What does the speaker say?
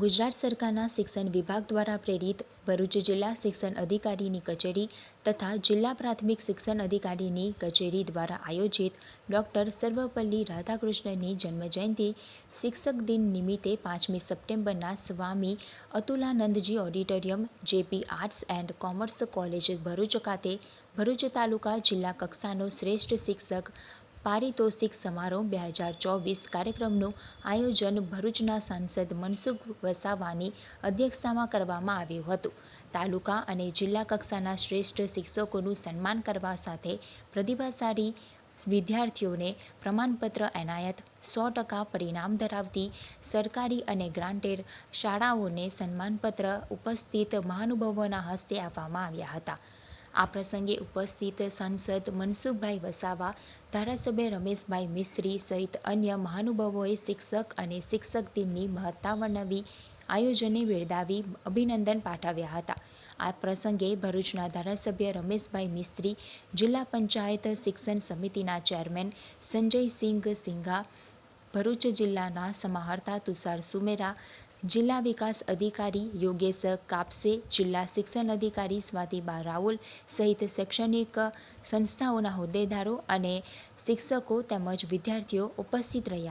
ગુજરાત સરકારના શિક્ષણ વિભાગ દ્વારા પ્રેરિત ભરૂચ જિલ્લા શિક્ષણ અધિકારીની કચેરી તથા જિલ્લા પ્રાથમિક શિક્ષણ અધિકારીની કચેરી દ્વારા આયોજિત ડૉક્ટર સર્વપલ્લી રાધાકૃષ્ણની જન્મજયંતિ શિક્ષક દિન નિમિત્તે પાંચમી સપ્ટેમ્બરના Swami Atulanandji auditorium, JP arts and commerce college Bharuch ખાતે ભરૂચ તાલુકા જિલ્લા કક્ષાનો શ્રેષ્ઠ શિક્ષક પારિતોષિક સમારોહ બે હજાર ચોવીસ કાર્યક્રમનું આયોજન ભરૂચના સાંસદ મનસુખ વસાવાની અધ્યક્ષતામાં કરવામાં આવ્યું હતું. તાલુકા અને જિલ્લા કક્ષાના શ્રેષ્ઠ શિક્ષકોનું સન્માન કરવા સાથે પ્રતિભાશાળી વિદ્યાર્થીઓને પ્રમાણપત્ર એનાયત, સો ટકા પરિણામ ધરાવતી સરકારી અને ગ્રાન્ટેડ શાળાઓને સન્માનપત્ર ઉપસ્થિત મહાનુભાવોના હસ્તે આપવામાં આવ્યા હતા. આ પ્રસંગે ઉપસ્થિત સાંસદ મનસુખભાઈ વસાવા, ધારાસભ્ય રમેશભાઈ મિસ્ત્રી સહિત અન્ય મહાનુભાવોએ શિક્ષક અને શિક્ષક દિનની મહત્તા વર્ણવી આયોજને બિરદાવી અભિનંદન પાઠવ્યા હતા. આ પ્રસંગે ભરૂચના ધારાસભ્ય રમેશભાઈ મિસ્ત્રી, જિલ્લા પંચાયત શિક્ષણ સમિતિના ચેરમેન સંજયસિંઘ સિંઘા, ભરૂચ જિલ્લાના સમાહર્તા તુષાર સુમેરા જિલ્લા વિકાસ અધિકારી યોગેશ કાપસે, જિલ્લા શિક્ષણ અધિકારી સ્વાતિબા રાઉલ સહિત શૈક્ષણિક સંસ્થાઓના હોદ્દેદારો અને શિક્ષકો તેમજ વિદ્યાર્થીઓ ઉપસ્થિત રહ્યા.